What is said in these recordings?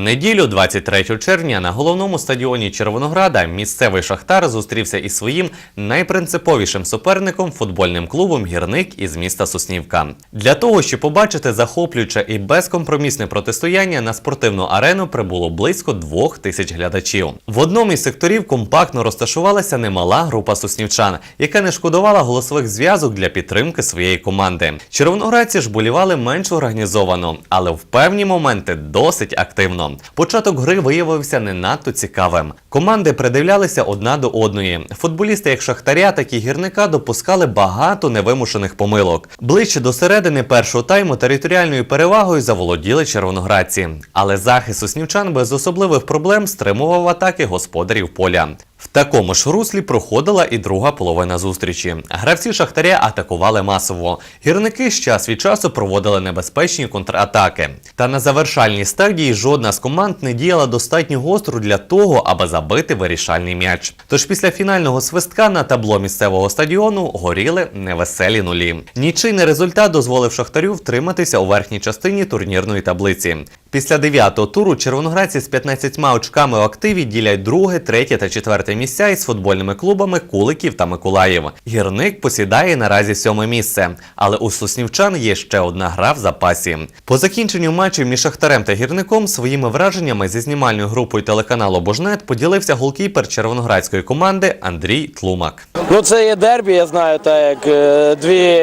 Неділю, 23 червня, на головному стадіоні Червонограда місцевий шахтар зустрівся із своїм найпринциповішим суперником футбольним клубом Гірник із міста Соснівка. Для того, щоб побачити захоплююче і безкомпромісне протистояння на спортивну арену прибуло близько двох тисяч глядачів. В одному із секторів компактно розташувалася немала група соснівчан, яка не шкодувала голосових зв'язок для підтримки своєї команди. Червоноградці ж болівали менш організовано, але в певні моменти досить активно. Початок гри виявився не надто цікавим. Команди придивлялися одна до одної. Футболісти як Шахтаря, так і гірника допускали багато невимушених помилок. Ближче до середини першого тайму територіальною перевагою заволоділи червоноградці. Але захист соснівчан без особливих проблем стримував атаки господарів поля. В такому ж руслі проходила і друга половина зустрічі. Гравці Шахтаря атакували масово. Гірники з час від часу проводили небезпечні контратаки. Та на завершальній стадії жодна з команд не діяла достатньо гостро для того, аби забити вирішальний м'яч. Тож після фінального свистка на табло місцевого стадіону горіли невеселі нулі. Нічийний результат дозволив Шахтарю втриматися у верхній частині турнірної таблиці. Після дев'ятого туру червоноградці з 15 очками в активі ділять друге, третє та четверте місця із футбольними клубами Куликів та Миколаїв. Гірник посідає наразі сьоме місце, але у Соснівчан є ще одна гра в запасі. По закінченню матчу між Шахтарем та гірником своїми враженнями зі знімальною групою телеканалу Божнет поділився голкіпер червоноградської команди Андрій Тлумак. Ну, це є дербі, я знаю, так як е, дві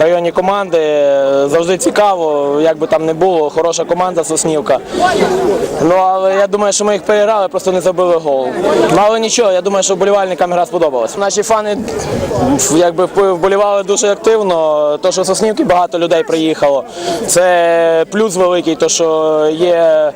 районні команди. е, Завжди цікаво, як би там не було, хороша команда Соснівка. Ну, але я думаю, що ми їх переграли, просто не забили гол. Але нічого, я думаю, що вболівальникам гра сподобалась. Наші фани якби вболівали дуже активно. То, що з Соснівки багато людей приїхало. Це плюс великий, то що є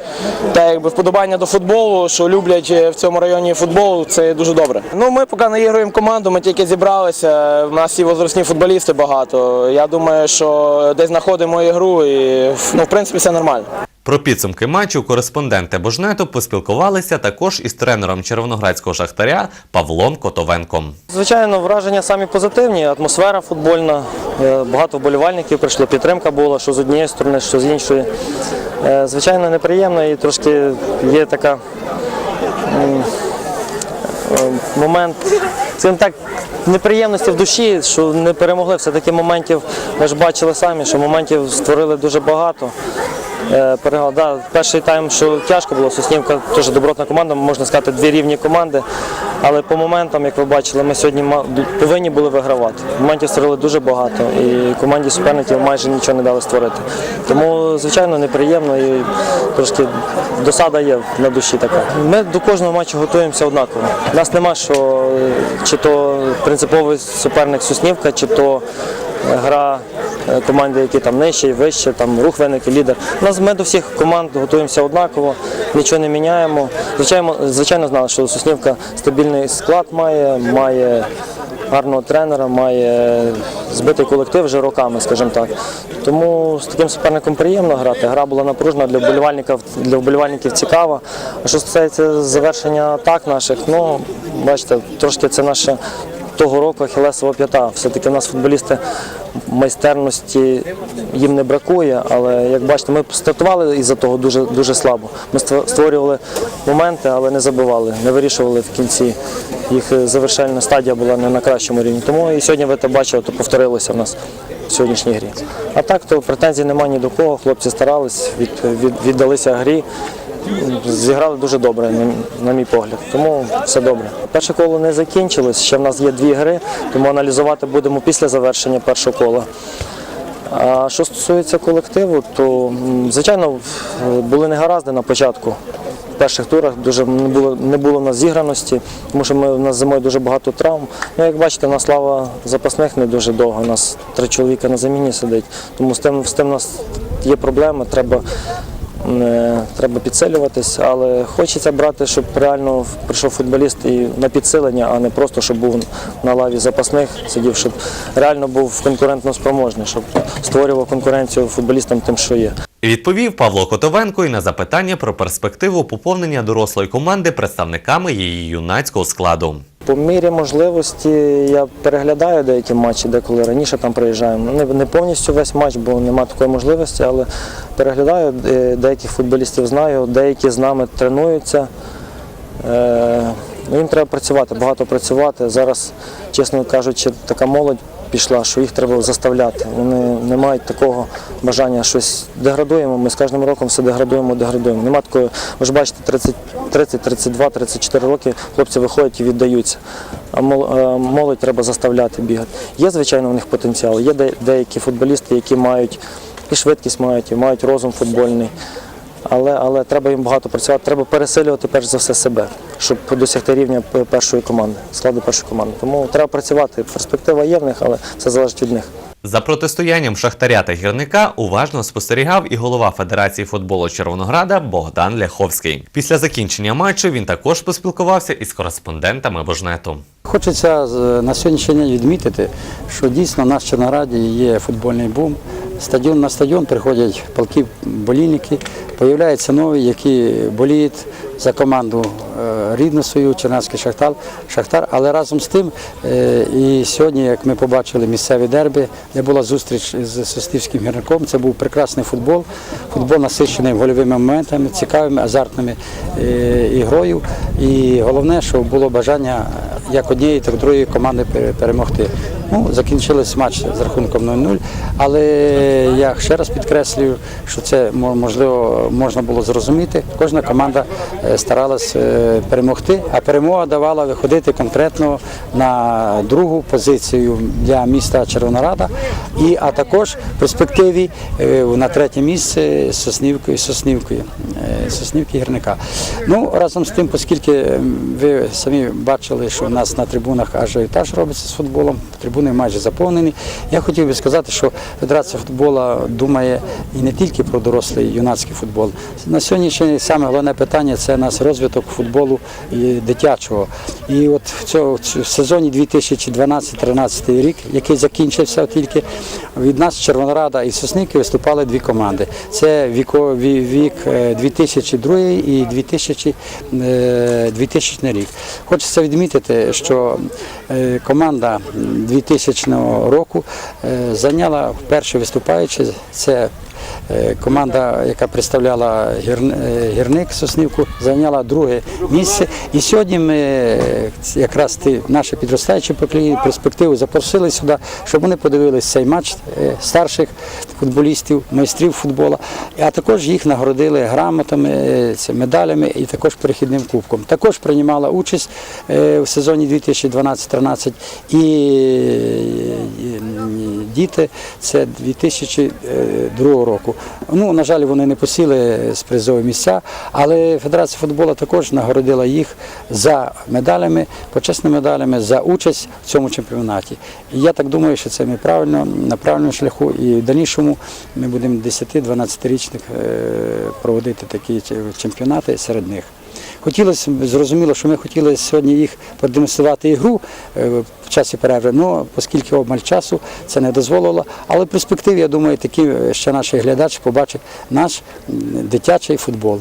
так, якби вподобання до футболу, що люблять в цьому районі футбол, це дуже добре. Ну, ми поки наігруємо команду, ми тільки зібралися. У нас і возрастні футболісти багато. Я думаю, що десь знаходимо ігру і ну, в принципі все нормально. Про підсумки матчу кореспонденти Божнету поспілкувалися також із тренером червоноградського шахтаря Павлом Котовенком. Звичайно, враження самі позитивні, атмосфера футбольна, е, багато вболівальників прийшло, підтримка була, що з однієї сторони, що з іншої. Е, Звичайно, неприємно і трошки є така е, момент, скажімо так, неприємності в душі, що не перемогли. Все-таки моментів, ми ж бачили самі, що моментів створили дуже багато. Е, переграли. Да, перший тайм, що тяжко було, Соснівка теж добротна команда, можна сказати, дві рівні команди. Але по моментам, як ви бачили, ми сьогодні повинні були вигравати. Моментів створили дуже багато і команді суперників майже нічого не дали створити. Тому, звичайно, неприємно і трошки досада є на душі така. Ми до кожного матчу готуємося однаково. У нас нема що чи то принциповий суперник Соснівка, чи то гра команди, які там нижче і вище, там рух виник лідер. У нас ми до всіх команд готуємося однаково, нічого не міняємо. Звичайно, звичайно знали, що Соснівка стабільний склад має, має гарного тренера, має збитий колектив вже роками, скажімо так. Тому з таким суперником приємно грати. Гра була напружена для вболівальників, для вболівальників цікава. А що стосується завершення атак наших, ну бачите, трошки це наше того року Ахілесова п'ята. Все-таки в нас футболісти майстерності їм не бракує, але як бачите, ми стартували із-за того дуже, дуже слабо. Ми створювали моменти, але не забивали, не вирішували в кінці. Їх завершальна стадія була не на кращому рівні. Тому і сьогодні ви це бачили, то повторилося в нас в сьогоднішній грі. А так, то претензій немає ні до кого. Хлопці старались, від, від, віддалися грі. Зіграли дуже добре, на, на мій погляд. Тому все добре. Перше коло не закінчилось. Ще в нас є дві гри, тому аналізувати будемо після завершення першого кола. А що стосується колективу, то звичайно в- були негаразди на початку. В перших турах дуже не було, не було в зіграності, тому що ми, у нас зимою дуже багато травм. Ну, як бачите, у нас лава запасних не дуже довго. У нас три чоловіка на заміні сидить. Тому з тим, з тим у нас є проблеми. Треба треба підсилюватись, але хочеться брати, щоб реально прийшов футболіст і на підсилення, а не просто щоб був на лаві запасних, сидів, щоб реально був конкурентно спроможний, щоб створював конкуренцію футболістам тим, що є. Відповів Павло Котовенко і на запитання про перспективу поповнення дорослої команди представниками її юнацького складу. По мірі можливості я переглядаю деякі матчі, деколи раніше там приїжджаємо. Не, не повністю весь матч, бо немає такої можливості, але переглядаю е, деяких футболістів знаю, деякі з нами тренуються. Е, ну, їм треба працювати, багато працювати. Зараз, чесно кажучи, така молодь пішла, що їх треба заставляти. Вони не мають такого бажання щось деградуємо. Ми з кожним роком все деградуємо, деградуємо. Нема такої, ви ж бачите, 30, 30, 32, 34 роки хлопці виходять і віддаються. А е, молодь треба заставляти бігати. Є, звичайно, у них потенціал. Є де- деякі футболісти, які мають і швидкість мають, і мають розум футбольний. Але, але треба їм багато працювати, треба пересилювати перш за все себе, щоб досягти рівня першої команди, складу першої команди. Тому треба працювати. Перспектива є в них, але все залежить від них. За протистоянням Шахтаря та гірника уважно спостерігав і голова Федерації футболу Червонограда Богдан Ляховський. Після закінчення матчу він також поспілкувався із кореспондентами Божнету. Хочеться на сьогоднішній день відмітити, що дійсно в нас в Чорнораді є футбольний бум. Стадіон на стадіон приходять полки болільники, появляються нові, які боліють за команду е, рідну свою, Чернецький Шахтар, Шахтар. Але разом з тим, е, і сьогодні, як ми побачили місцеві дербі, де була зустріч з Состівським гірником, це був прекрасний футбол. Футбол насичений гольовими моментами, цікавими, азартними е, ігрою. І головне, що було бажання як однієї, так і другої команди перемогти. Ну, закінчились матч з рахунком 0-0, але я ще раз підкреслюю, що це мо- можливо можна було зрозуміти. Кожна команда е, старалась е, перемогти, а перемога давала виходити конкретно на другу позицію для міста Червонорада, і а також в перспективі е, на третє місце Соснівкою, Соснівкою, Соснівки гірника. Ну разом з тим, оскільки ви самі бачили, що у нас на трибунах ажіотаж робиться з футболом, трибуни майже заповнені. Я хотів би сказати, що Федерація футболу думає і не тільки про дорослий юнацький футбол. На сьогоднішній саме головне питання це у нас розвиток футболу дитячого. І от в цьому в сезоні 2012-13 рік, який закінчився тільки, від нас Червонорада і Соснівки виступали дві команди. Це віковий вік е, 2002 і 2000, е, 2000 рік. Хочеться відмітити, що е, команда 2000 року е, зайняла вперше виступаючи. Це е, команда, яка представляла е, гірник Соснівку, зайняла друге місце. І сьогодні ми е, якраз наші підростаючі перспективу запросили сюди, щоб вони подивилися цей матч е, старших футболістів, майстрів футболу, а також їх нагородили грамотами, е, медалями і також перехідним кубком. Також приймала участь е, в сезоні 2012-13 і е, діти це 2002 року. Ну, на жаль, вони не посіли з призові місця, але Федерація футболу також нагородила їх за медалями, почесними медалями за участь в цьому чемпіонаті. І я так думаю, що це ми правильно на правильному шляху, і в дальнішому ми будемо 10-12-річних проводити такі чемпіонати серед них. Хотілося зрозуміло, що ми хотіли сьогодні їх продемонструвати ігру е, в часі перерви, але оскільки обмаль часу це не дозволило. Але в перспективі, я думаю, такі ще наші глядачі побачать наш дитячий футбол.